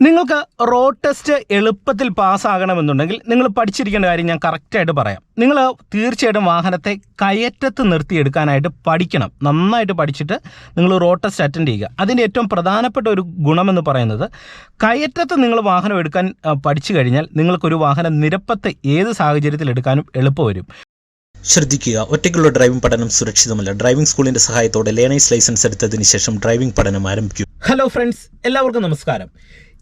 നിങ്ങൾക്ക് road test എളുപ്പത്തിൽ പാസ്സാകണമെന്നുണ്ടെങ്കിൽ നിങ്ങൾ പഠിച്ചിരിക്കേണ്ട കാര്യം ഞാൻ കറക്റ്റായിട്ട് പറയാം. നിങ്ങൾ തീർച്ചയായിട്ടും വാഹനത്തെ കയറ്റത്ത് നിർത്തിയെടുക്കാനായിട്ട് പഠിക്കണം. നന്നായിട്ട് പഠിച്ചിട്ട് നിങ്ങൾ റോഡ് ടെസ്റ്റ് അറ്റൻഡ് ചെയ്യുക. അതിന്റെ ഏറ്റവും പ്രധാനപ്പെട്ട ഒരു ഗുണമെന്ന് പറയുന്നത് കയറ്റത്ത് നിങ്ങൾ വാഹനം എടുക്കാൻ പഠിച്ചു കഴിഞ്ഞാൽ നിങ്ങൾക്കൊരു വാഹനം നിരപ്പത്ത് ഏത് സാഹചര്യത്തിൽ എടുക്കാനും എളുപ്പം വരും. ശ്രദ്ധിക്കുക. ഒറ്റയ്ക്കുള്ള ഡ്രൈവിംഗ് പഠനം സുരക്ഷിതമല്ല. ഡ്രൈവിംഗ് സ്കൂളിന്റെ സഹായത്തോടെ ലേണേഴ്സ് ലൈസൻസ് എടുത്തതിന് ശേഷം ഡ്രൈവിംഗ് പഠനം ആരംഭിക്കും. ഹലോ ഫ്രണ്ട്സ് എല്ലാവർക്കും നമസ്കാരം.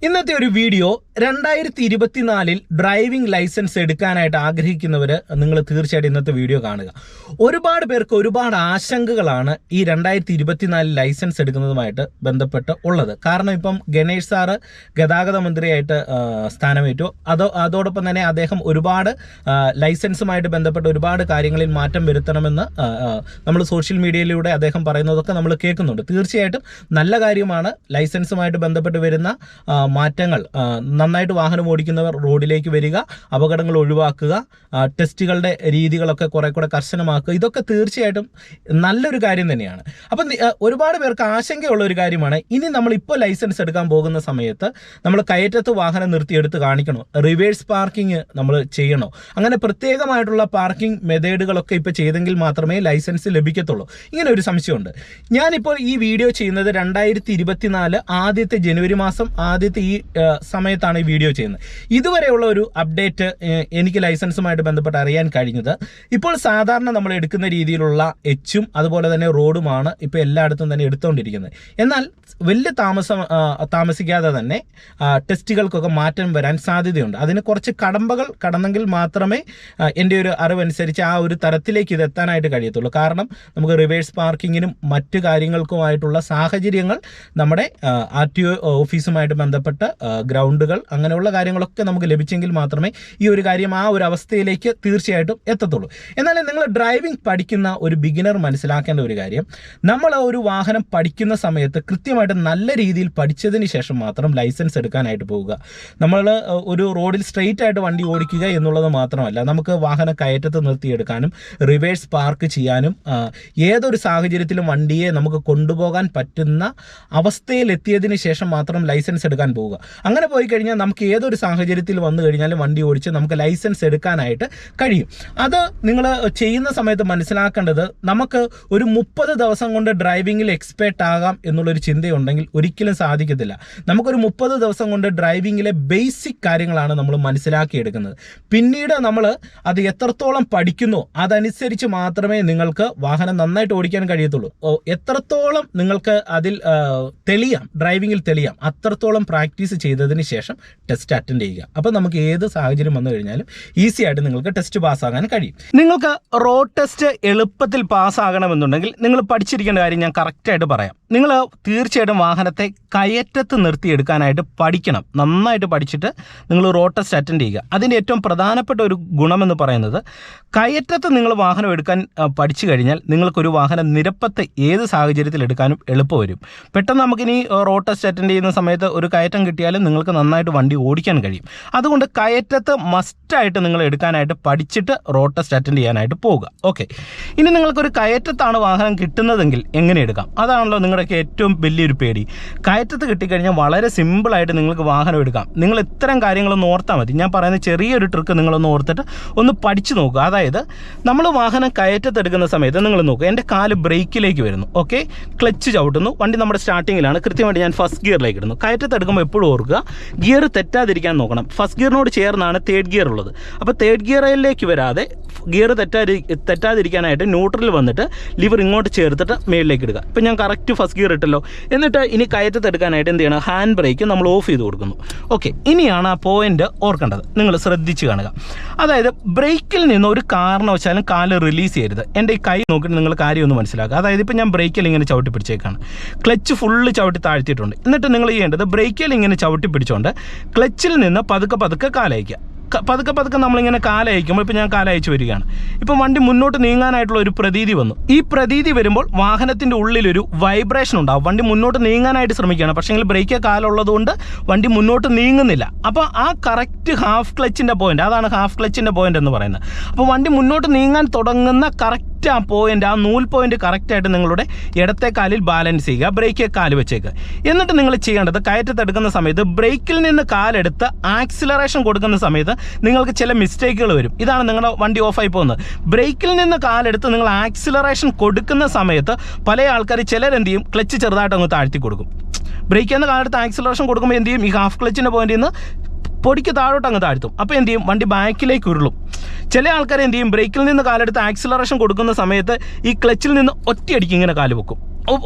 ഇന്നത്തെ ഒരു വീഡിയോ രണ്ടായിരത്തി ഇരുപത്തിനാലിൽ ഡ്രൈവിംഗ് ലൈസൻസ് എടുക്കാനായിട്ട് ആഗ്രഹിക്കുന്നവർ നിങ്ങൾ തീർച്ചയായിട്ടും ഇന്നത്തെ വീഡിയോ കാണുക. ഒരുപാട് പേർക്ക് ഒരുപാട് ആശങ്കകളാണ് ഈ രണ്ടായിരത്തി ഇരുപത്തിനാലിൽ ലൈസൻസ് എടുക്കുന്നതുമായിട്ട് ബന്ധപ്പെട്ട് ഉള്ളത്. കാരണം ഇപ്പം ഗണേഷ് സാറ് ഗതാഗത മന്ത്രിയായിട്ട് സ്ഥാനമേറ്റു. അതോ അതോടൊപ്പം തന്നെ അദ്ദേഹം ഒരുപാട് ലൈസൻസുമായിട്ട് ബന്ധപ്പെട്ട് ഒരുപാട് കാര്യങ്ങളിൽ മാറ്റം വരുത്തണമെന്ന് നമ്മൾ സോഷ്യൽ മീഡിയയിലൂടെ അദ്ദേഹം പറയുന്നതൊക്കെ നമ്മൾ കേൾക്കുന്നുണ്ട്. തീർച്ചയായിട്ടും നല്ല കാര്യമാണ് ലൈസൻസുമായിട്ട് ബന്ധപ്പെട്ട് വരുന്ന മാറ്റങ്ങൾ നന്നായിട്ട് വാഹനം ഓടിക്കുന്നവർ റോഡിലേക്ക് വരിക അപകടങ്ങൾ ഒഴിവാക്കുക ടെസ്റ്റുകളുടെ രീതികളൊക്കെ കുറെ കൂടെ കർശനമാക്കുക ഇതൊക്കെ തീർച്ചയായിട്ടും നല്ലൊരു കാര്യം തന്നെയാണ്. അപ്പം ഒരുപാട് പേർക്ക് ആശങ്കയുള്ള ഒരു കാര്യമാണ് ഇനി നമ്മൾ ഇപ്പോൾ ലൈസൻസ് എടുക്കാൻ പോകുന്ന സമയത്ത് നമ്മൾ കയറ്റത്ത് വാഹനം നിർത്തിയെടുത്ത് കാണിക്കണോ? റിവേഴ്സ് പാർക്കിംഗ് നമ്മൾ ചെയ്യണോ? അങ്ങനെ പ്രത്യേകമായിട്ടുള്ള പാർക്കിംഗ് മെത്തേഡുകളൊക്കെ ഇപ്പോൾ ചെയ്തെങ്കിൽ മാത്രമേ ലൈസൻസ് ലഭിക്കത്തുള്ളൂ. ഇങ്ങനെ ഒരു സംശയമുണ്ട്. ഞാനിപ്പോൾ ഈ വീഡിയോ ചെയ്യുന്നത് രണ്ടായിരത്തി ഇരുപത്തിനാല് ആദ്യത്തെ ജനുവരി മാസം ആദ്യത്തെ ഈ ആ, സമയത്താണ് ഈ വീഡിയോ ചെയ്യുന്നത്. ഇതുവരെയുള്ള ഒരു അപ്ഡേറ്റ് എനിക്ക് ലൈസൻസുമായിട്ട് ബന്ധപ്പെട്ട് അറിയാൻ കഴിഞ്ഞത് ഇപ്പോൾ സാധാരണ നമ്മൾ എടുക്കുന്ന രീതിയിലുള്ള എച്ചും അതുപോലെ തന്നെ റോഡുമാണ് ഇപ്പോൾ എല്ലായിടത്തും തന്നെ എടുത്തുകൊണ്ടിരിക്കുന്നത് എന്നാൽ വലിയ താമസം താമസിക്കാതെ തന്നെ ടെസ്റ്റുകൾക്കൊക്കെ മാറ്റം വരാൻ സാധ്യതയുണ്ട്. അതിന് കുറച്ച് കടമ്പകൾ കടന്നെങ്കിൽ മാത്രമേ എന്റെ ഒരു അറിവനുസരിച്ച് ആ ഒരു തരത്തിലേക്ക് ഇത് എത്താനായിട്ട് കഴിയത്തുള്ളൂ. കാരണം നമുക്ക് റിവേഴ്സ് പാർക്കിങ്ങിനും മറ്റു കാര്യങ്ങൾക്കുമായിട്ടുള്ള സാഹചര്യങ്ങൾ നമ്മുടെ ആർ ടി ഒ ഓഫീസുമായിട്ട് ബന്ധപ്പെട്ട് ആ, ഗ്രൗണ്ടുകൾ അങ്ങനെയുള്ള കാര്യങ്ങളൊക്കെ നമുക്ക് ലഭിച്ചെങ്കിൽ മാത്രമേ ഈ ഒരു കാര്യം ആ ഒരു അവസ്ഥയിലേക്ക് തീർച്ചയായിട്ടും എത്തത്തുള്ളൂ. എന്നാൽ നിങ്ങൾ ഡ്രൈവിംഗ് പഠിക്കുന്ന ഒരു ബിഗിനർ മനസ്സിലാക്കേണ്ട ഒരു കാര്യം നമ്മൾ ആ ഒരു വാഹനം പഠിക്കുന്ന സമയത്ത് കൃത്യമായിട്ട് നല്ല രീതിയിൽ പഠിച്ചതിന് ശേഷം മാത്രം ലൈസൻസ് എടുക്കാനായിട്ട് പോവുക. നമ്മൾ ഒരു റോഡിൽ സ്ട്രെയിറ്റ് ആയിട്ട് വണ്ടി ഓടിക്കുക എന്നുള്ളത് മാത്രമല്ല നമുക്ക് വാഹനം കയറ്റത്ത് നിർത്തിയെടുക്കാനും റിവേഴ്സ് പാർക്ക് ചെയ്യാനും ഏതൊരു സാഹചര്യത്തിലും വണ്ടിയെ നമുക്ക് കൊണ്ടുപോകാൻ പറ്റുന്ന അവസ്ഥയിൽ എത്തിയതിന് ശേഷം മാത്രം ലൈസൻസ് എടുക്കാൻ പോവുക. അങ്ങനെ പോയി കഴിഞ്ഞാൽ നമുക്ക് ഏതൊരു സാഹചര്യത്തിൽ വന്നു കഴിഞ്ഞാലും വണ്ടി ഓടിച്ച് നമുക്ക് ലൈസൻസ് എടുക്കാനായിട്ട് കഴിയും. അത് നിങ്ങൾ ചെയ്യുന്ന സമയത്ത് മനസ്സിലാക്കേണ്ടത് നമുക്ക് ഒരു മുപ്പത് ദിവസം കൊണ്ട് ഡ്രൈവിംഗിൽ എക്സ്പേർട്ട് ആകാം എന്നുള്ളൊരു ചിന്തയുണ്ടെങ്കിൽ ഒരിക്കലും സാധിക്കത്തില്ല. നമുക്കൊരു മുപ്പത് ദിവസം കൊണ്ട് ഡ്രൈവിങ്ങിലെ ബേസിക് കാര്യങ്ങളാണ് നമ്മൾ മനസ്സിലാക്കിയെടുക്കുന്നത്. പിന്നീട് നമ്മൾ അത് എത്രത്തോളം പഠിക്കുന്നു അതനുസരിച്ച് മാത്രമേ നിങ്ങൾക്ക് വാഹനം നന്നായിട്ട് ഓടിക്കാൻ കഴിയത്തുള്ളൂ. എത്രത്തോളം നിങ്ങൾക്ക് അതിൽ തെളിയാം ഡ്രൈവിങ്ങിൽ തെളിയാം അത്രത്തോളം പ്രാക്ടീസ് ചെയ്തതിന് ശേഷം ടെസ്റ്റ് അറ്റൻഡ് ചെയ്യുക. അപ്പോൾ നമുക്ക് ഏത് സാഹചര്യം വന്നു കഴിഞ്ഞാലും ഈസി ആയിട്ട് നിങ്ങൾക്ക് ടെസ്റ്റ് പാസ്സാകാൻ കഴിയും. നിങ്ങൾക്ക് റോഡ് ടെസ്റ്റ് എളുപ്പത്തിൽ പാസ്സാകണമെന്നുണ്ടെങ്കിൽ നിങ്ങൾ പഠിച്ചിരിക്കേണ്ട കാര്യം ഞാൻ കറക്റ്റായിട്ട് പറയാം. നിങ്ങൾ തീർച്ചയായിട്ടും വാഹനത്തെ കയറ്റത്ത് നിർത്തിയെടുക്കാനായിട്ട് പഠിക്കണം. നന്നായിട്ട് പഠിച്ചിട്ട് നിങ്ങൾ റോഡ് ടെസ്റ്റ് അറ്റൻഡ് ചെയ്യുക. അതിന്റെ ഏറ്റവും പ്രധാനപ്പെട്ട ഒരു ഗുണമെന്ന് പറയുന്നത് കയറ്റത്ത് നിങ്ങൾ വാഹനം എടുക്കാൻ പഠിച്ചു കഴിഞ്ഞാൽ നിങ്ങൾക്കൊരു വാഹനം നിരപ്പത്ത് ഏത് സാഹചര്യത്തിൽ എടുക്കാനും എളുപ്പം വരും പെട്ടെന്ന് നമുക്കിനി റോഡ് ടെസ്റ്റ് അറ്റൻഡ് ചെയ്യുന്ന സമയത്ത് ഒരു കയറ്റം കിട്ടിയാലും നിങ്ങൾക്ക് നന്നായിട്ട് വണ്ടി ഓടിക്കാൻ കഴിയും. അതുകൊണ്ട് കയറ്റത്ത് മസ്റ്റായിട്ട് നിങ്ങൾ എടുക്കാനായിട്ട് പഠിച്ചിട്ട് റോഡ് ടെസ്റ്റ് അറ്റൻഡ് ചെയ്യാനായിട്ട് പോവുക. ഓക്കെ. ഇനി നിങ്ങൾക്കൊരു കയറ്റത്താണ് വാഹനം കിട്ടുന്നതെങ്കിൽ എങ്ങനെ എടുക്കാം? അതാണല്ലോ നിങ്ങളുടെയൊക്കെ ഏറ്റവും വലിയൊരു പേടി. കയറ്റത്ത് കിട്ടിക്കഴിഞ്ഞാൽ വളരെ സിമ്പിളായിട്ട് നിങ്ങൾക്ക് വാഹനം എടുക്കാം. നിങ്ങൾ ഇത്തരം കാര്യങ്ങളൊന്ന് ഓർത്താൽ മതി. ഞാൻ പറയുന്ന ചെറിയൊരു ട്രിക്ക് നിങ്ങളൊന്ന് ഓർത്തിട്ട് ഒന്ന് പഠിച്ചു നോക്കുക. അതായത് നമ്മൾ വാഹനം കയറ്റത്തെടുക്കുന്ന സമയത്ത് നിങ്ങൾ നോക്കുക. എന്റെ കാൽ ബ്രേക്കിലേക്ക് വരുന്നു. ഓക്കെ. ക്ലച്ച് ചവിട്ടുന്നു. വണ്ടി നമ്മുടെ സ്റ്റാർട്ടിങ്ങിലാണ്. കൃത്യമായിട്ട് ഞാൻ ഫസ്റ്റ് ഗിയറിലേക്ക് ഇടുന്നു. കയറ്റത്ത് എടുക്കുമ്പോൾ എപ്പോഴും ഓർക്കുക. ഗിയർ തെറ്റാതിരിക്കാൻ നോക്കണം. ഫസ്റ്റ് ഗിയറിനോട് ചേർന്നാണ് തേർഡ് ഗിയർ ഉള്ളത്. അപ്പോൾ തേർഡ് ഗിയറിലേക്ക് വരാതെ ഗിയർ തെറ്റാതി തെറ്റാതിരിക്കാനായിട്ട് ന്യൂട്രൽ വന്നിട്ട് ലിവർ ഇങ്ങോട്ട് ചേർത്തിട്ട് മേളിലേക്ക് ഇടുക. ഇപ്പം ഞാൻ കറക്റ്റ് ഫസ്റ്റ് ഗിയർ ഇട്ടല്ലോ. എന്നിട്ട് ഇനി കയറ്റത്തെടുക്കാനായിട്ട് എന്ത് ചെയ്യണം? ഹാൻഡ് ബ്രേക്ക് നമ്മൾ ഓഫ് ചെയ്ത് കൊടുക്കുന്നു. ഓക്കെ ഇനിയാണ് ആ പോയിന്റ് ഓർക്കേണ്ടത്. നിങ്ങൾ ശ്രദ്ധിച്ച് കാണുക. അതായത് ബ്രേക്കിൽ നിന്ന് ഒരു കാരണവശാലും കാൽ റിലീസ് ചെയ്യരുത്. എന്റെ ഈ കൈ നോക്കിയിട്ട് നിങ്ങൾ കാര്യം ഒന്ന് മനസ്സിലാക്കുക. അതായത് ഇപ്പം ഞാൻ ബ്രേക്കിൽ ഇങ്ങനെ ചവിട്ടി പിടിച്ചേക്കാണ്. ക്ലച്ച് ഫുള്ള് ചവിട്ടി താഴ്ത്തിയിട്ടുണ്ട്. എന്നിട്ട് നിങ്ങൾ ചെയ്യേണ്ടത് ഇങ്ങനെ ചവിട്ടി പിടിച്ചുകൊണ്ട് ക്ലച്ചിൽ നിന്ന് പതുക്കെ പതുക്കെ കാലയക്കുക പതുക്കെ പതുക്കെ നമ്മളിങ്ങനെ കാലയക്കുമ്പോൾ ഇപ്പം ഞാൻ കാലയച്ച് വരികയാണ്. ഇപ്പം വണ്ടി മുന്നോട്ട് നീങ്ങാനായിട്ടുള്ള ഒരു പ്രതീതി വന്നു. ഈ പ്രതീതി വരുമ്പോൾ വാഹനത്തിന്റെ ഉള്ളിലൊരു വൈബ്രേഷൻ ഉണ്ടാവും വണ്ടി മുന്നോട്ട് നീങ്ങാനായിട്ട് ശ്രമിക്കുകയാണ്. പക്ഷേങ്കിൽ ബ്രേക്ക് കാലുള്ളതുകൊണ്ട് വണ്ടി മുന്നോട്ട് നീങ്ങുന്നില്ല. അപ്പോൾ ആ കറക്റ്റ് ഹാഫ് ക്ലച്ചിന്റെ പോയിന്റ് അതാണ് ഹാഫ് ക്ലച്ചിന്റെ പോയിന്റ് എന്ന് പറയുന്നത്. അപ്പോൾ വണ്ടി മുന്നോട്ട് നീങ്ങാൻ തുടങ്ങുന്ന കറക്റ്റ് കറക്റ്റ് ആ പോയിന്റ് ആ നൂൽ പോയിന്റ് കറക്റ്റായിട്ട് നിങ്ങളുടെ ഇടത്തെ കാലിൽ ബാലൻസ് ചെയ്യുക ബ്രേക്ക് കാൽ വെച്ചേക്കുക എന്നിട്ട് നിങ്ങൾ ചെയ്യേണ്ടത് കയറ്റത്തെടുക്കുന്ന സമയത്ത് ബ്രേക്കിൽ നിന്ന് കാലെടുത്ത് ആക്സിലറേഷൻ കൊടുക്കുന്ന സമയത്ത് നിങ്ങൾക്ക് ചില മിസ്റ്റേക്കുകൾ വരും. ഇതാണ് നിങ്ങളുടെ വണ്ടി ഓഫായി പോകുന്നത്. ബ്രേക്കിൽ നിന്ന് കാലെടുത്ത് നിങ്ങൾ ആക്സിലറേഷൻ കൊടുക്കുന്ന സമയത്ത് പല ആൾക്കാർ ചിലരെന്ത് ചെയ്യും? ക്ലച്ച് ചെറുതായിട്ട് അങ്ങ് താഴ്ത്തി കൊടുക്കും. ബ്രേക്ക് എന്ന കാലത്ത് ആക്സിലറേഷൻ കൊടുക്കുമ്പോൾ എന്ത് ചെയ്യും? ഈ ഹാഫ് ക്ലച്ചിന്റെ പോയിന്റിൽ നിന്ന് പൊടിക്ക് താഴോട്ട് അങ്ങ് താഴ്ത്തും. അപ്പോൾ എന്ത് ചെയ്യും? വണ്ടി ബാക്കിലേക്ക് ഉരുളും. ചില ആൾക്കാർ എന്ത് ചെയ്യും? ബ്രേക്കിൽ നിന്ന് കാലെടുത്ത് ആക്സിലറേഷൻ കൊടുക്കുന്ന സമയത്ത് ഈ ക്ലച്ചിൽ നിന്ന് ഒറ്റയടിക്ക് ഇങ്ങനെ കാൽ വെക്കും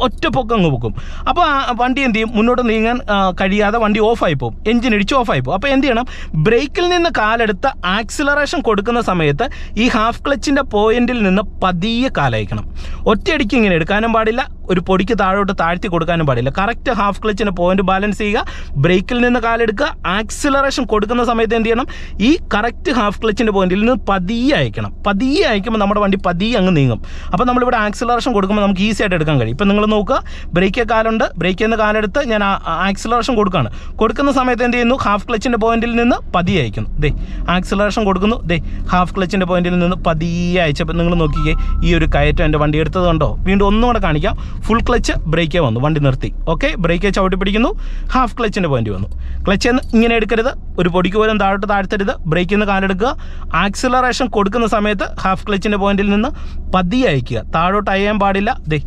ഒറ്റ പൊക്കം അങ്ങ് പൊക്കും. അപ്പോൾ വണ്ടി എന്ത് ചെയ്യും? മുന്നോട്ട് നീങ്ങാൻ കഴിയാതെ വണ്ടി ഓഫായി പോകും. എഞ്ചിൻ ഇടിച്ച് ഓഫായി പോകും. അപ്പോൾ എന്ത് ചെയ്യണം? ബ്രേക്കിൽ നിന്ന് കാലെടുത്ത് ആക്സിലറേഷൻ കൊടുക്കുന്ന സമയത്ത് ഈ ഹാഫ് ക്ലച്ചിന്റെ പോയിന്റിൽ നിന്ന് പതിയെ കാലയക്കണം. ഒറ്റയടിക്ക് ഇങ്ങനെ എടുക്കാനും പാടില്ല. ഒരു പൊടിക്ക് താഴോട്ട് താഴ്ത്തി കൊടുക്കാനും പാടില്ല. കറക്റ്റ് ഹാഫ് ക്ലച്ചിന് പോയിന്റ് ബാലൻസ് ചെയ്യുക. ബ്രേക്കിൽ നിന്ന് കാലെടുക്കുക. ആക്സിലറേഷൻ കൊടുക്കുന്ന സമയത്ത് എന്ത് ചെയ്യണം? ഈ കറക്റ്റ് ഹാഫ് ക്ലച്ചിന്റെ പോയിന്റിൽ നിന്ന് പതിയെ അയക്കണം. പതിയെ അയക്കുമ്പോൾ നമ്മുടെ വണ്ടി പതിയെ അങ്ങ് നീങ്ങും. അപ്പോൾ നമ്മളിവിടെ ആക്സിലറേഷൻ കൊടുക്കുമ്പോൾ നമുക്ക് ഈസി ആയിട്ട് എടുക്കാൻ കഴിയും. ഇപ്പം നിങ്ങൾ നോക്കുക. ബ്രേക്ക് കാലുണ്ട്. ബ്രേക്കിൽ നിന്ന് കാലെടുത്ത് ഞാൻ ആക്സിലറേഷൻ കൊടുക്കുകയാണ് കൊടുക്കുന്ന സമയത്ത് എന്ത് ചെയ്യുന്നു? ഹാഫ് ക്ലച്ചിന്റെ പോയിന്റിൽ നിന്ന് പതിയെ അയക്കുന്നു. ദേ ആക്സിലറേഷൻ കൊടുക്കുന്നു. ദേ ഹാഫ് ക്ലച്ചിന്റെ പോയിന്റിൽ നിന്ന് പതിയെ അയച്ചപ്പോൾ നിങ്ങൾ നോക്കിക്കേ. ഈ ഒരു കയറ്റം എന്റെ വണ്ടി എടുത്തത് കൊണ്ടോ വീണ്ടും ഒന്നും കൂടെ കാണിക്കാം. ഫുൾ ക്ലച്ച് ബ്രേക്കേ വന്നു. വണ്ടി നിർത്തി. ഓക്കെ ബ്രേക്ക് ചവിട്ടി പിടിക്കുന്നു. ഹാഫ് ക്ലച്ചിന്റെ പോയിന്റ് വന്നു. ക്ലച്ച് ഇങ്ങനെ എടുക്കരുത്. ഒരു പൊടിക്ക് പോലും താഴോട്ട് താഴ്ത്തരുത്. ബ്രേക്കിൽ നിന്ന് കാലെടുക്കുക. ആക്സിലറേഷൻ കൊടുക്കുന്ന സമയത്ത് ഹാഫ് ക്ലച്ചിന്റെ പോയിന്റിൽ നിന്ന് പതിയെ അയക്കുക. താഴോട്ട് അയ്യാൻ പാടില്ല. ദേ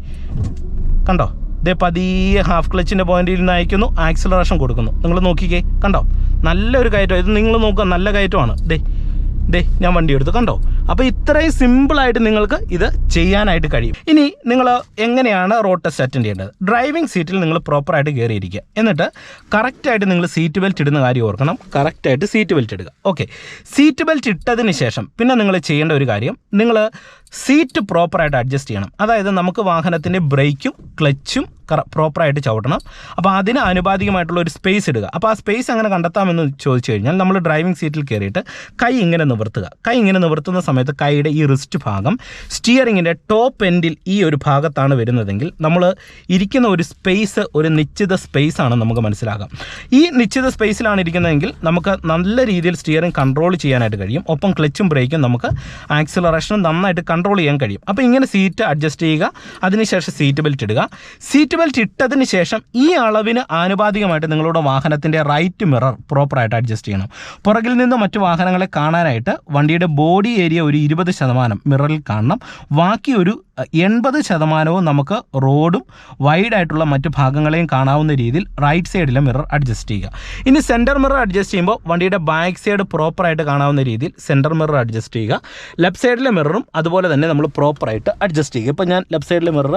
കണ്ടോ? ദേ പതിയെ ഹാഫ് ക്ലച്ചിന്റെ പോയിന്റിൽ നിന്ന് അയക്കുന്നു. ആക്സിലറേഷൻ കൊടുക്കുന്നു. നിങ്ങൾ നോക്കിക്കേ. കണ്ടോ? നല്ലൊരു കയറ്റം. ഇത് നിങ്ങൾ നോക്കുക. നല്ല കയറ്റമാണ്. ദേ ദേ ഞാൻ വണ്ടി എടുത്ത് കണ്ടോ? അപ്പോൾ ഇത്രയും സിമ്പിളായിട്ട് നിങ്ങൾക്ക് ഇത് ചെയ്യാനായിട്ട് കഴിയും. ഇനി നിങ്ങൾ എങ്ങനെയാണ് റോഡ് ടെസ്റ്റ് അറ്റൻഡ് ചെയ്യേണ്ടത് ഡ്രൈവിംഗ് സീറ്റിൽ നിങ്ങൾ പ്രോപ്പറായിട്ട് കയറിയിരിക്കുക എന്നിട്ട് കറക്റ്റായിട്ട് നിങ്ങൾ സീറ്റ് ബെൽറ്റ് ഇടുന്ന കാര്യം ഓർക്കണം. കറക്റ്റായിട്ട് സീറ്റ് ബെൽറ്റ് ഇടുക. ഓക്കെ സീറ്റ് ബെൽറ്റ് ഇട്ടതിന് ശേഷം പിന്നെ നിങ്ങൾ ചെയ്യേണ്ട ഒരു കാര്യം. നിങ്ങൾ സീറ്റ് പ്രോപ്പറായിട്ട് അഡ്ജസ്റ്റ് ചെയ്യണം. അതായത് നമുക്ക് വാഹനത്തിന്റെ ബ്രേക്കും ക്ലച്ചും പ്രോപ്പറായിട്ട് ചവിട്ടണം. അപ്പോൾ അതിന് ആനുപാതികമായിട്ടുള്ള ഒരു സ്പേസ് ഇടുക. അപ്പോൾ ആ സ്പേസ് അങ്ങനെ കണ്ടെത്താമെന്ന് ചോദിച്ചു കഴിഞ്ഞാൽ നമ്മൾ ഡ്രൈവിംഗ് സീറ്റിൽ കയറിയിട്ട് കൈ ഇങ്ങനെ നിവർത്തുക. കൈ ഇങ്ങനെ നിവർത്തുന്ന സമയത്ത് കൈയുടെ ഈ റിസ്റ്റ് ഭാഗം സ്റ്റിയറിങ്ങിന്റെ ടോപ്പ് എൻഡിൽ ഈ ഒരു ഭാഗത്താണ് വരുന്നതെങ്കിൽ നമ്മൾ ഇരിക്കുന്ന ഒരു സ്പേസ് ഒരു നിശ്ചിത സ്പേസ് ആണ് നമുക്ക് മനസ്സിലാകാം. ഈ നിശ്ചിത സ്പേസിലാണ് ഇരിക്കുന്നതെങ്കിൽ നമുക്ക് നല്ല രീതിയിൽ സ്റ്റിയറിംഗ് കൺട്രോൾ ചെയ്യാനായിട്ട് കഴിയും. ഒപ്പം ക്ലച്ചും ബ്രേക്കും നമുക്ക് ആക്സിലറേഷനും നന്നായിട്ട് കൺട്രോൾ ചെയ്യാൻ കഴിയും. അപ്പോൾ ഇങ്ങനെ സീറ്റ് അഡ്ജസ്റ്റ് ചെയ്യുക അതിനുശേഷം സീറ്റ് ബെൽറ്റ് ഇടുക. സീറ്റ് ബെൽറ്റ് ഇട്ടതിന് ശേഷം ഈ അളവിന് ആനുപാതികമായിട്ട് നിങ്ങളുടെ വാഹനത്തിന്റെ റൈറ്റ് മിറർ പ്രോപ്പറായിട്ട് അഡ്ജസ്റ്റ് ചെയ്യണം. പുറകിൽ നിന്ന് മറ്റു വാഹനങ്ങളെ കാണാനായിട്ട് വണ്ടിയുടെ ബോഡി ഏരിയ ഒരു ഇരുപത് ശതമാനം മിററിൽ കാണണം. ബാക്കി ഒരു എൺപത് ശതമാനവും നമുക്ക് റോഡും വൈഡായിട്ടുള്ള മറ്റു ഭാഗങ്ങളെയും കാണാവുന്ന രീതിയിൽ റൈറ്റ് സൈഡിലെ മിറർ അഡ്ജസ്റ്റ് ചെയ്യുക. ഇനി സെന്റർ മിറർ അഡ്ജസ്റ്റ് ചെയ്യുമ്പോൾ വണ്ടിയുടെ ബാക്ക് സൈഡ് പ്രോപ്പറായിട്ട് കാണാവുന്ന രീതിയിൽ സെന്റർ മിറർ അഡ്ജസ്റ്റ് ചെയ്യുക. ലെഫ്റ്റ് സൈഡിലെ മിററും അതുപോലെ തന്നെ നമ്മൾ പ്രോപ്പറായിട്ട് അഡ്ജസ്റ്റ് ചെയ്യുക. ഇപ്പോൾ ഞാൻ ലെഫ്റ്റ് സൈഡിലെ മിറർ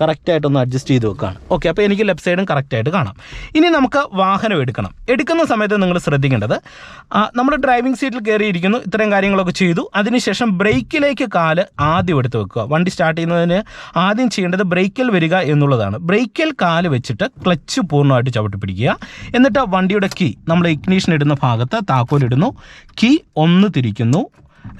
കറക്റ്റായിട്ടൊന്ന് അഡ്ജസ്റ്റ് ചെയ്ത് വെക്കുകയാണ് ഓക്കെ അപ്പോൾ എനിക്ക് ലെഫ്റ്റ് സൈഡും കറക്റ്റായിട്ട് കാണാം. ഇനി നമുക്ക് വാഹനം എടുക്കണം. എടുക്കുന്ന സമയത്ത് നിങ്ങൾ ശ്രദ്ധിക്കേണ്ടത് നമ്മൾ ഡ്രൈവിംഗ് സീറ്റിൽ കയറിയിരിക്കുന്നു ഇത്രയും കാര്യങ്ങളൊക്കെ ചെയ്തു. അതിനുശേഷം ബ്രേക്കിലേക്ക് കാൽ ആദ്യം എടുത്ത് വെക്കുക. വണ്ടി സ്റ്റാർട്ട് ചെയ്യുന്നതിന് ആദ്യം ചെയ്യേണ്ടത് ബ്രേക്കിൽ വരിക എന്നുള്ളതാണ്. ബ്രേക്കിൽ കാൽ വെച്ചിട്ട് ക്ലച്ച് പൂർണമായിട്ട് ചവിട്ടി പിടിക്കുക. എന്നിട്ട് വണ്ടിയുടെ കീ നമ്മൾ ഇഗ്നീഷൻ ഇടുന്ന ഭാഗത്ത് താക്കോലിടുന്നു കീ ഒന്ന് തിരിക്കുന്നു.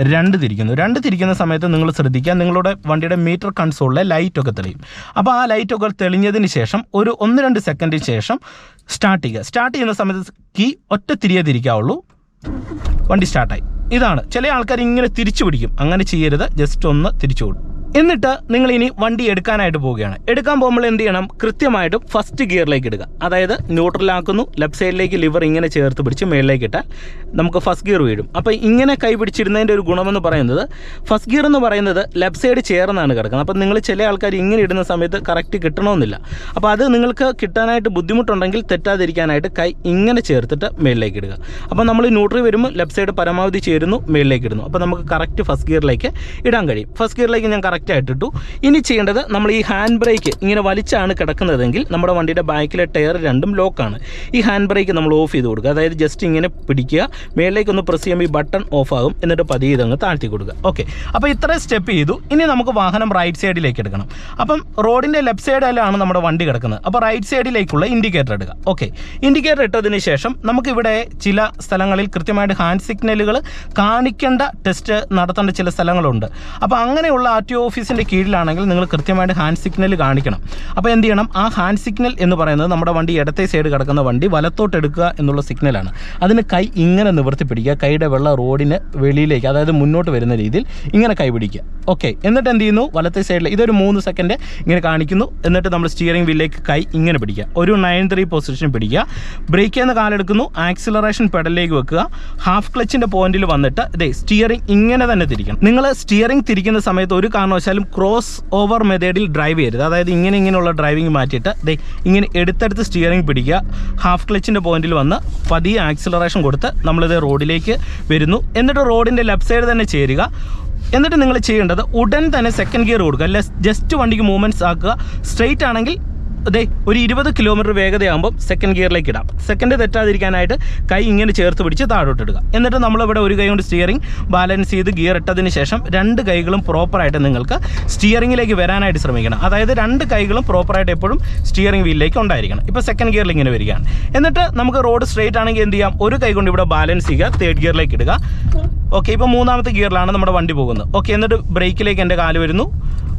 രണ്ട് തിരിക്കുന്നു. രണ്ട് തിരിക്കുന്ന സമയത്ത് നിങ്ങൾ ശ്രദ്ധിക്കുക നിങ്ങളുടെ വണ്ടിയുടെ മീറ്റർ കൺസോളിലെ ലൈറ്റൊക്കെ തെളിയും. അപ്പോൾ ആ ലൈറ്റൊക്കെ തെളിഞ്ഞതിന് ശേഷം ഒരു ഒന്ന് രണ്ട് സെക്കൻഡിന് ശേഷം സ്റ്റാർട്ട് ചെയ്യുക. സ്റ്റാർട്ട് ചെയ്യുന്ന സമയത്ത് കീ ഒറ്റ തിരിയേ തിരിക്കാവുള്ളൂ. വണ്ടി സ്റ്റാർട്ടായി ഇതാണ്. ചില ആൾക്കാർ ഇങ്ങനെ തിരിച്ചു പിടിക്കും. അങ്ങനെ ചെയ്യരുത്. ജസ്റ്റ് ഒന്ന് തിരിച്ചു കൊടുക്കും എന്നിട്ട് നിങ്ങൾ ഇനി വണ്ടി എടുക്കാനായിട്ട് പോവുകയാണ്. എടുക്കാൻ പോകുമ്പോൾ എന്ത് ചെയ്യണം? കൃത്യമായിട്ടും ഫസ്റ്റ് ഗിയറിലേക്ക് ഇടുക. അതായത് ന്യൂട്രലാക്കുന്നു ലെഫ്റ്റ് സൈഡിലേക്ക് ലിവർ ഇങ്ങനെ ചേർത്ത് പിടിച്ച് മേളിലേക്ക് ഇട്ടാൽ നമുക്ക് ഫസ്റ്റ് ഗിയർ വീഴും. അപ്പോൾ ഇങ്ങനെ കൈ പിടിച്ചിരുന്നതിന്റെ ഒരു ഗുണമെന്ന് പറയുന്നത് ഫസ്റ്റ് ഗിയർ എന്ന് പറയുന്നത് ലെഫ്റ്റ് സൈഡ് ചേർന്നാണ് കിടക്കുന്നത്. അപ്പോൾ നിങ്ങൾ ചില ആൾക്കാർ ഇങ്ങനെ ഇടുന്ന സമയത്ത് കറക്റ്റ് കിട്ടണമെന്നില്ല. അപ്പോൾ അത് നിങ്ങൾക്ക് കിട്ടാനായിട്ട് ബുദ്ധിമുട്ടുണ്ടെങ്കിൽ തെറ്റാതിരിക്കാനായിട്ട് കൈ ഇങ്ങനെ ചേർത്തിട്ട് മേളിലേക്ക് ഇടുക. അപ്പോൾ നമ്മൾ ന്യൂട്രി വരുമ്പോൾ ലെഫ്റ്റ് സൈഡ് പരമാവധി ചേരുന്നു മേളിലേക്ക് ഇടുന്നു. അപ്പോൾ നമുക്ക് കറക്റ്റ് ഫസ്റ്റ് ഗിയറിലേക്ക് ഇടാൻ കഴിയും. ഫസ്റ്റ് ഗിയറിലേക്ക് ഞാൻ കറക്റ്റ് ആയിട്ട് ഇട്ടു. ഇനി ചെയ്യേണ്ടത് നമ്മൾ ഈ ഹാൻഡ് ബ്രേക്ക് ഇങ്ങനെ വലിച്ചാണ് കിടക്കുന്നതെങ്കിൽ നമ്മുടെ വണ്ടിയുടെ ബാക്കിലെ ടയർ രണ്ടും ലോക്കാണ് ഈ ഹാൻഡ് ബ്രേക്ക് നമ്മൾ ഓഫ് ചെയ്ത് കൊടുക്കുക. അതായത് ജസ്റ്റ് ഇങ്ങനെ പിടിക്കുക. മേളിലേക്ക് ഒന്ന് പ്രസ് ചെയ്യുമ്പോൾ ഈ ബട്ടൺ ഓഫ് ആകും. എന്നിട്ട് പതിയെ ഇതങ്ങ് താഴ്ത്തി കൊടുക്കുക. ഓക്കെ അപ്പോൾ ഇത്രയും സ്റ്റെപ്പ് ചെയ്തു. ഇനി നമുക്ക് വാഹനം റൈറ്റ് സൈഡിലേക്ക് എടുക്കണം. അപ്പം റോഡിന്റെ ലെഫ്റ്റ് സൈഡിലാണ് നമ്മുടെ വണ്ടി കിടക്കുന്നത്. അപ്പോൾ റൈറ്റ് സൈഡിലേക്കുള്ള ഇൻഡിക്കേറ്റർ എടുക്കുക ഓക്കെ ഇൻഡിക്കേറ്റർ ഇട്ടതിന് ശേഷം നമുക്കിവിടെ ചില സ്ഥലങ്ങളിൽ കൃത്യമായിട്ട് ഹാൻഡ് സിഗ്നലുകൾ കാണിക്കേണ്ട ടെസ്റ്റ് നടത്തേണ്ട ചില സ്ഥലങ്ങളുണ്ട്. അപ്പോൾ അങ്ങനെയുള്ള ആർ ടി ഒ ഓഫീസിന്റെ കീഴിലാണെങ്കിൽ നിങ്ങൾ കൃത്യമായിട്ട് ഹാൻഡ് സിഗ്നൽ കാണിക്കണം. അപ്പോൾ എന്ത് ചെയ്യണം? ആ ഹാൻഡ് സിഗ്നൽ എന്ന് പറയുന്നത് നമ്മുടെ വണ്ടി ഇടത്തെ സൈഡ് കിടക്കുന്ന വണ്ടി വലത്തോട്ട് എടുക്കുക എന്നുള്ള സിഗ്നലാണ് അതിന് കൈ ഇങ്ങനെ നിവർത്തി പിടിക്കുക. കൈയുടെ വെള്ള റോഡിന് വെളിയിലേക്ക് അതായത് മുന്നോട്ട് വരുന്ന രീതിയിൽ ഇങ്ങനെ കൈ പിടിക്കുക. ഓക്കെ എന്നിട്ട് എന്ത് ചെയ്യുന്നു? വലത്തെ സൈഡിൽ ഇതൊരു മൂന്ന് സെക്കൻഡ് ഇങ്ങനെ കാണിക്കുന്നു. എന്നിട്ട് നമ്മൾ സ്റ്റിയറിംഗ് വീലിലേക്ക് കൈ ഇങ്ങനെ പിടിക്കുക. ഒരു നയൻ ത്രീ പൊസിഷൻ പിടിക്കുക. ബ്രേക്ക് ചെയ്യുന്ന കാലെടുക്കുന്നു ആക്സിലറേഷൻ പെഡലിലേക്ക് വെക്കുക. ഹാഫ് ക്ലച്ചിന്റെ പോയിന്റിൽ വന്നിട്ട് ഇതേ സ്റ്റിയറിംഗ് ഇങ്ങനെ തന്നെ തിരിക്കണം. നിങ്ങൾ സ്റ്റിയറിംഗ് തിരിക്കുന്ന സമയത്ത് ഒരു കാരണവശാലും ക്രോസ് ഓവർ മെത്തേഡിൽ ഡ്രൈവ് ചെയ്യരുത്. അതായത് ഇങ്ങനെ ഇങ്ങനെയുള്ള ഡ്രൈവിംഗ് മാറ്റിയിട്ട് ദേ ഇങ്ങനെ എടുത്തെടുത്ത് സ്റ്റിയറിംഗ് പിടിക്കുക. ഹാഫ് ക്ലച്ചിന്റെ പോയിന്റിൽ വന്ന് പതിയെ ആക്സിലറേഷൻ കൊടുത്ത് നമ്മളിത് റോഡിലേക്ക് വരുന്നു. എന്നിട്ട് റോഡിന്റെ ലെഫ്റ്റ് സൈഡ് തന്നെ ചേരുക. എന്നിട്ട് നിങ്ങൾ ചെയ്യേണ്ടത് ഉടൻ തന്നെ സെക്കൻഡ് ഗിയർ കൊടുക്കുക അല്ല ജസ്റ്റ് വണ്ടിക്ക് മൂവ്മെന്റ്സ് ആക്കുക. സ്ട്രെയിറ്റ് ആണെങ്കിൽ അതെ ഒരു ഇരുപത് കിലോമീറ്റർ വേഗതയാകുമ്പോൾ സെക്കൻഡ് ഗിയറിലേക്ക് ഇടാം. സെക്കൻഡ് തെറ്റാതിരിക്കാനായിട്ട് കൈ ഇങ്ങനെ ചേർത്ത് പിടിച്ച് താഴോട്ട് ഇടുക. എന്നിട്ട് നമ്മളിവിടെ ഒരു കൈ കൊണ്ട് സ്റ്റിയറിംഗ് ബാലൻസ് ചെയ്ത് ഗിയർ ഇട്ടതിന് ശേഷം രണ്ട് കൈകളും പ്രോപ്പറായിട്ട് നിങ്ങൾക്ക് സ്റ്റിയറിംഗിലേക്ക് വരാനായിട്ട് ശ്രമിക്കണം. അതായത് രണ്ട് കൈകളും പ്രോപ്പറായിട്ട് എപ്പോഴും സ്റ്റിയറിംഗ് വീലിലേക്ക് ഉണ്ടായിരിക്കണം. ഇപ്പോൾ സെക്കൻഡ് ഗിയറിൽ ഇങ്ങനെ വരികയാണ്. എന്നിട്ട് നമുക്ക് റോഡ് സ്ട്രെയിറ്റ് ആണെങ്കിൽ എന്ത് ചെയ്യാം? ഒരു കൈ കൊണ്ട് ഇവിടെ ബാലൻസ് ചെയ്യുക തേർഡ് ഗിയറിലേക്ക് ഇടുക. ഓക്കെ ഇപ്പോൾ മൂന്നാമത്തെ ഗിയറിലാണ് നമ്മുടെ വണ്ടി പോകുന്നത്. ഓക്കെ എന്നിട്ട് ബ്രേക്കിലേക്ക് എന്റെ കാൽ വരുന്നു.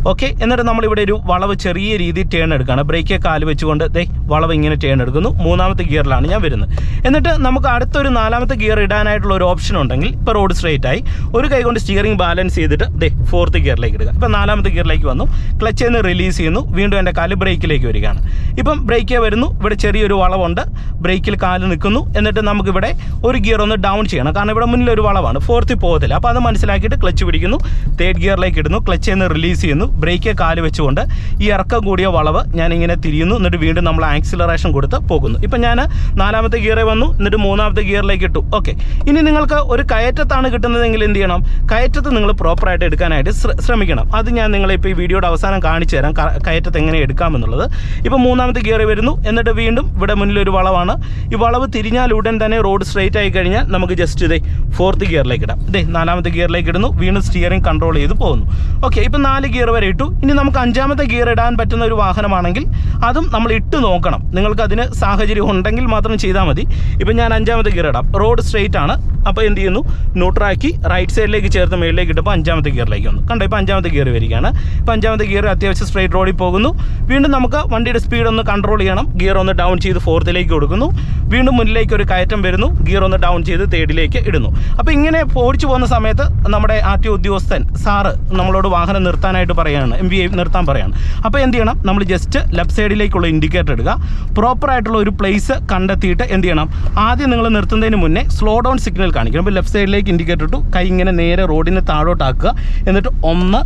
ഓക്കെ എന്നിട്ട് നമ്മളിവിടെ ഒരു വളവ് ചെറിയ രീതിയിൽ ടേൺ എടുക്കുകയാണ്. ബ്രേക്ക് കാൽ വെച്ചുകൊണ്ട് ദേ വളവ് ഇങ്ങനെ ടേൺ എടുക്കുന്നു. മൂന്നാമത്തെ ഗിയറിലാണ് ഞാൻ വരുന്നത്. എന്നിട്ട് നമുക്ക് അടുത്തൊരു നാലാമത്തെ ഗിയർ ഇടാനായിട്ടുള്ള ഒരു ഓപ്ഷൻ ഉണ്ടെങ്കിൽ ഇപ്പോൾ റോഡ് സ്ട്രേറ്റ് ആയി ഒരു കൈ കൊണ്ട് സ്റ്റിയറിംഗ് ബാലൻസ് ചെയ്തിട്ട് ദേ ഫോർത്ത് ഗിയറിലേക്ക് ഇടുക. ഇപ്പം നാലാമത്തെ ഗിയറിലേക്ക് വന്നു. ക്ലച്ച് നിന്ന് റിലീസ് ചെയ്യുന്നു. വീണ്ടും എന്റെ കാൽ ബ്രേക്കിലേക്ക് വരികയാണ്. ഇപ്പം ബ്രേക്ക് വരുന്നു. ഇവിടെ ചെറിയൊരു വളവുണ്ട്. ബ്രേക്കിൽ കാൽ നിൽക്കുന്നു. എന്നിട്ട് നമുക്കിവിടെ ഒരു ഗിയർ ഒന്ന് ഡൗൺ ചെയ്യണം. കാരണം ഇവിടെ മുന്നിലൊരു വളവാണ്. ഫോർത്തിൽ പോകത്തില്ല. അപ്പോൾ അത് മനസ്സിലാക്കിയിട്ട് ക്ലച്ച് പിടിക്കുന്നു. തേർഡ് ഗിയറിലേക്ക് ഇടുന്നു. ക്ലച്ച് നിന്ന് റിലീസ് ചെയ്യുന്നു. ബ്രേക്ക് കാൽ വെച്ചുകൊണ്ട് ഈ ഇറക്കം കൂടിയ വളവ് ഞാൻ ഇങ്ങനെ തിരിയുന്നു. എന്നിട്ട് വീണ്ടും നമ്മൾ ആക്സിലറേഷൻ കൊടുത്ത് പോകുന്നു. ഇപ്പം ഞാൻ നാലാമത്തെ ഗിയറിൽ വന്നു. എന്നിട്ട് മൂന്നാമത്തെ ഗിയറിലേക്ക് ഇട്ടു. ഓക്കെ ഇനി നിങ്ങൾക്ക് ഒരു കയറ്റത്താണ് കിട്ടുന്നതെങ്കിൽ എന്ത് ചെയ്യണം? കയറ്റത്ത് നിങ്ങൾ പ്രോപ്പറായിട്ട് എടുക്കാനായിട്ട് ശ്രമിക്കണം. അത് ഞാൻ നിങ്ങളെ ഇപ്പോൾ ഈ വീഡിയോയുടെ അവസാനം കാണിച്ചു തരാം. കയറ്റത്ത് എങ്ങനെ എടുക്കാമെന്നുള്ളത്. ഇപ്പോൾ മൂന്നാമത്തെ ഗിയറിൽ വരുന്നു. എന്നിട്ട് വീണ്ടും ഇവിടെ മുന്നിൽ ഒരു വളവാണ്. ഈ വളവ് തിരിഞ്ഞാൽ ഉടൻ തന്നെ റോഡ് സ്ട്രെയിറ്റ് ആയി കഴിഞ്ഞാൽ നമുക്ക് ജസ്റ്റ് ഇതേ ഫോർത്ത് ഗിയറിലേക്ക് ഇടാം. ഇതേ നാലാമത്തെ ഗിയറിലേക്ക് ഇടുന്നു. വീണ്ടും സ്റ്റിയറിംഗ് കൺട്രോൾ ചെയ്ത് പോകുന്നു. ഓക്കെ ഇപ്പം നാല് ഗിയർ വരെ ഇട്ടു. ഇനി നമുക്ക് അഞ്ചാമത്തെ ഗിയർ ഇടാൻ പറ്റുന്ന ഒരു വാഹനമാണെങ്കിൽ അതും നമ്മൾ ഇട്ട് നോക്കണം. നിങ്ങൾക്ക് അതിന് സാഹചര്യം ഉണ്ടെങ്കിൽ മാത്രം ചെയ്താൽ മതി. ഇപ്പം ഞാൻ അഞ്ചാമത്തെ ഗിയർ ഇടാം. റോഡ് സ്ട്രെയിറ്റ് ആണ്. അപ്പോൾ എന്ത് ചെയ്യുന്നു? ന്യൂട്രാക്കി റൈറ്റ് സൈഡിലേക്ക് ചേർത്ത് മേളിലേക്ക് ഇട്ടപ്പോൾ അഞ്ചാമത്തെ ഗിയറിലേക്ക് വന്നു. കണ്ടോ? ഇപ്പോൾ അഞ്ചാമത്തെ ഗിയർ വരികയാണ്. ഇപ്പോൾ അഞ്ചാമത്തെ ഗിയർ അത്യാവശ്യം സ്ട്രെയിറ്റ് റോഡിൽ പോകുന്നു. വീണ്ടും നമുക്ക് വണ്ടിയുടെ സ്പീഡ് ഒന്ന് കൺട്രോൾ ചെയ്യണം. ഗിയർ ഒന്ന് ഡൗൺ ചെയ്ത് ഫോർത്തിലേക്ക് കൊടുക്കുന്നു. വീണ്ടും മുന്നിലേക്ക് ഒരു കയറ്റം വരുന്നു. ഗിയർ ഒന്ന് ഡൗൺ ചെയ്ത് തേർഡിലേക്ക് ഇടുന്നു. അപ്പോൾ ഇങ്ങനെ ഓടിച്ചു പോകുന്ന സമയത്ത് നമ്മുടെ ആർ ടി ഉദ്യോഗസ്ഥൻ സാറ് നമ്മളോട് വാഹനം നിർത്താനായിട്ട് പറയുകയാണ്. എം വി നിർത്താൻ പറയുകയാണ്. അപ്പോൾ എന്ത് ചെയ്യണം? നമ്മൾ ജസ്റ്റ് ലെഫ്റ്റ് സൈഡിലേക്കുള്ള ഇൻഡിക്കേറ്റർ ഇടുക. പ്രോപ്പറായിട്ടുള്ള ഒരു പ്ലേസ് കണ്ടെത്തിയിട്ട് എന്ത് ചെയ്യണം? ആദ്യം നിങ്ങൾ നിർത്തുന്നതിന് മുന്നേ സ്ലോ ഡൗൺ സിഗ്നൽ കാണിക്കണം. അപ്പോൾ ലെഫ്റ്റ് സൈഡിലേക്ക് ഇൻഡിക്കേറ്റർ ഇട്ടു. കൈ ഇങ്ങനെ നേരെ റോഡിന് താഴോട്ടാക്കുക. എന്നിട്ട് ഒന്ന്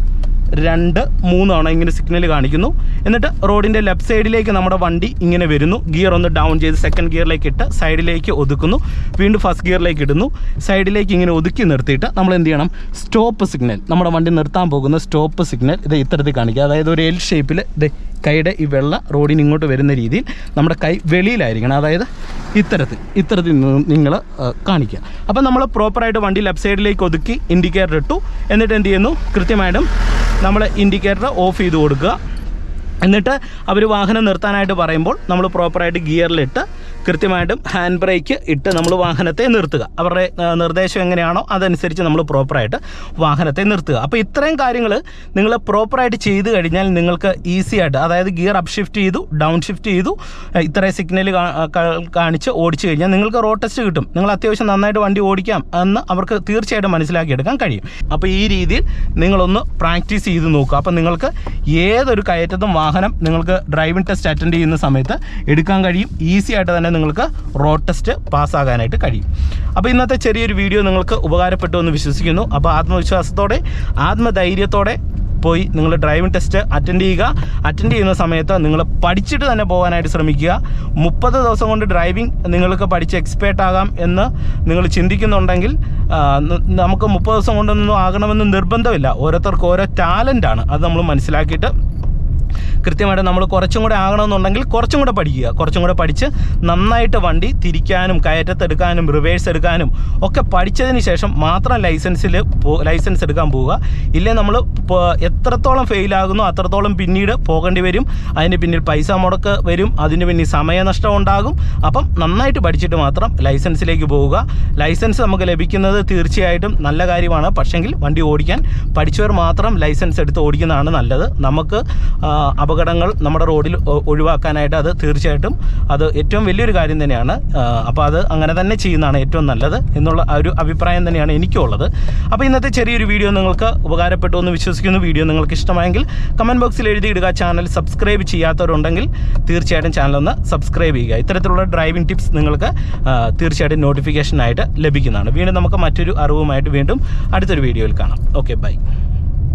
രണ്ട് മൂന്നാണ് ഇങ്ങനെ സിഗ്നൽ കാണിക്കുന്നു. എന്നിട്ട് റോഡിന്റെ ലെഫ്റ്റ് സൈഡിലേക്ക് നമ്മുടെ വണ്ടി ഇങ്ങനെ വരുന്നു. ഗിയർ ഒന്ന് ഡൗൺ ചെയ്ത് സെക്കൻഡ് ഗിയറിലേക്ക് ഇട്ട് സൈഡിലേക്ക് ഒതുക്കുന്നു. വീണ്ടും ഫസ്റ്റ് ഗിയറിലേക്ക് ഇടുന്നു. സൈഡിലേക്ക് ഇങ്ങനെ ഒതുക്കി നിർത്തിയിട്ട് നമ്മൾ എന്ത് ചെയ്യണം? സ്റ്റോപ്പ് സിഗ്നൽ നമ്മുടെ വണ്ടി നിർത്താൻ പോകുന്ന സ്റ്റോപ്പ് സിഗ്നൽ ഇത് ഇത്തരത്തിൽ കാണിക്കുക. അതായത് ഒരു എൽ ഷേപ്പിൽ ഇത് കൈയുടെ ഈ വെള്ള റോഡിന് ഇങ്ങോട്ട് വരുന്ന രീതിയിൽ നമ്മുടെ കൈ വെളിയിലായിരിക്കണം. അതായത് ഇത്തരത്തിൽ ഇത്തരത്തിൽ നിങ്ങൾ കാണിക്കുക. അപ്പം നമ്മൾ പ്രോപ്പറായിട്ട് വണ്ടി ലെഫ്റ്റ് സൈഡിലേക്ക് ഒതുക്കി ഇൻഡിക്കേറ്റർ ഇട്ടു. എന്നിട്ട് എന്ത് ചെയ്യുന്നു? കൃത്യമായിട്ടും നമ്മൾ ഇൻഡിക്കേറ്റർ ഓഫ് ചെയ്ത് കൊടുക്കുക. എന്നിട്ട് അവർ വാഹനം നിർത്താനായിട്ട് പറയുമ്പോൾ നമ്മൾ പ്രോപ്പറായിട്ട് ഗിയറിലിട്ട് കൃത്യമായിട്ടും ഹാൻഡ് ബ്രേക്ക് ഇട്ട് നമ്മൾ വാഹനത്തെ നിർത്തുക. അവരുടെ നിർദ്ദേശം എങ്ങനെയാണോ അതനുസരിച്ച് നമ്മൾ പ്രോപ്പറായിട്ട് വാഹനത്തെ നിർത്തുക. അപ്പോൾ ഇത്രയും കാര്യങ്ങൾ നിങ്ങൾ പ്രോപ്പറായിട്ട് ചെയ്ത് കഴിഞ്ഞാൽ നിങ്ങൾക്ക് ഈസി ആയിട്ട് അതായത് ഗിയർ അപ്പ് ഷിഫ്റ്റ് ചെയ്തു ഡൗൺ ഷിഫ്റ്റ് ചെയ്തു ഇത്രയും സിഗ്നൽ കാണിച്ച് ഓടിച്ചു കഴിഞ്ഞാൽ നിങ്ങൾക്ക് റോഡ് ടെസ്റ്റ് കിട്ടും. നിങ്ങൾ അത്യാവശ്യം നന്നായിട്ട് വണ്ടി ഓടിക്കാം എന്ന് അവർക്ക് തീർച്ചയായിട്ടും മനസ്സിലാക്കിയെടുക്കാൻ കഴിയും. അപ്പോൾ ഈ രീതിയിൽ നിങ്ങളൊന്ന് പ്രാക്ടീസ് ചെയ്ത് നോക്കുക. അപ്പോൾ നിങ്ങൾക്ക് ഏതൊരു കയറ്റത്തും വാഹനം നിങ്ങൾക്ക് ഡ്രൈവിംഗ് ടെസ്റ്റ് അറ്റൻഡ് ചെയ്യുന്ന സമയത്ത് എടുക്കാൻ കഴിയും. ഈസി ആയിട്ട് തന്നെ നിങ്ങൾക്ക് റോഡ് ടെസ്റ്റ് പാസ്സാകാനായിട്ട് കഴിയും. അപ്പോൾ ഇന്നത്തെ ചെറിയൊരു വീഡിയോ നിങ്ങൾക്ക് ഉപകാരപ്പെട്ടു എന്ന് വിശ്വസിക്കുന്നു. അപ്പോൾ ആത്മവിശ്വാസത്തോടെ ആത്മധൈര്യത്തോടെ പോയി നിങ്ങൾ ഡ്രൈവിംഗ് ടെസ്റ്റ് അറ്റൻഡ് ചെയ്യുക. അറ്റൻഡ് ചെയ്യുന്ന സമയത്ത് നിങ്ങൾ പഠിച്ചിട്ട് തന്നെ പോകാനായിട്ട് ശ്രമിക്കുക. മുപ്പത് ദിവസം കൊണ്ട് ഡ്രൈവിംഗ് നിങ്ങൾക്ക് പഠിച്ച് എക്സ്പേർട്ട് ആകാം എന്ന് നിങ്ങൾ ചിന്തിക്കുന്നുണ്ടെങ്കിൽ നമുക്ക് മുപ്പത് ദിവസം കൊണ്ടൊന്നും ആകണമെന്ന് നിർബന്ധമില്ല. ഓരോരുത്തർക്ക് ഓരോ ടാലന്റാണ് അത് നമ്മൾ മനസ്സിലാക്കിയിട്ട് കൃത്യമായിട്ട് നമ്മൾ കുറച്ചും കൂടെ ആകണമെന്നുണ്ടെങ്കിൽ കുറച്ചും കൂടെ പഠിക്കുക. കുറച്ചും കൂടെ പഠിച്ച് നന്നായിട്ട് വണ്ടി തിരിക്കാനും കയറ്റത്തെടുക്കാനും റിവേഴ്സ് എടുക്കാനും ഒക്കെ പഠിച്ചതിന് ശേഷം മാത്രം ലൈസൻസിൽ ലൈസൻസ് എടുക്കാൻ പോവുക. ഇല്ലേ നമ്മൾ എത്രത്തോളം ഫെയിലാകുന്നു അത്രത്തോളം പിന്നീട് പോകേണ്ടി വരും. അതിന് പിന്നിൽ പൈസ മുടക്ക് വരും. അതിന് പിന്നിൽ സമയനഷ്ടം ഉണ്ടാകും. അപ്പം നന്നായിട്ട് പഠിച്ചിട്ട് മാത്രം ലൈസൻസിലേക്ക് പോവുക. ലൈസൻസ് നമുക്ക് ലഭിക്കുന്നത് തീർച്ചയായിട്ടും നല്ല കാര്യമാണ്. പക്ഷെങ്കിൽ വണ്ടി ഓടിക്കാൻ പഠിച്ചവർ മാത്രം ലൈസൻസ് എടുത്ത് ഓടിക്കുന്നതാണ് നല്ലത്. നമുക്ക് ആ, അപകടങ്ങൾ നമ്മുടെ റോഡിൽ ഒഴിവാക്കാനായിട്ട് അത് തീർച്ചയായിട്ടും അത് ഏറ്റവും വലിയൊരു കാര്യം തന്നെയാണ്. അപ്പോൾ അത് അങ്ങനെ തന്നെ ചെയ്യുന്നതാണ് ഏറ്റവും നല്ലത് എന്നുള്ള ഒരു അഭിപ്രായം തന്നെയാണ് എനിക്കുള്ളത്. അപ്പോൾ ഇന്നത്തെ ചെറിയൊരു വീഡിയോ നിങ്ങൾക്ക് ഉപകാരപ്പെട്ടു എന്ന് വിശ്വസിക്കുന്നു. വീഡിയോ നിങ്ങൾക്ക് ഇഷ്ടമായെങ്കിൽ കമന്റ് ബോക്സിൽ എഴുതിയിടുക ചാനൽ സബ്സ്ക്രൈബ് ചെയ്യാത്തവരുണ്ടെങ്കിൽ തീർച്ചയായിട്ടും ചാനൽ ഒന്ന് സബ്സ്ക്രൈബ് ചെയ്യുക. ഇത്തരത്തിലുള്ള ഡ്രൈവിംഗ് ടിപ്സ് നിങ്ങൾക്ക് തീർച്ചയായിട്ടും നോട്ടിഫിക്കേഷനായിട്ട് ലഭിക്കുന്നതാണ്. വീണ്ടും നമുക്ക് മറ്റൊരു അറിവുമായിട്ട് വീണ്ടും അടുത്തൊരു വീഡിയോയിൽ കാണാം. Okay bye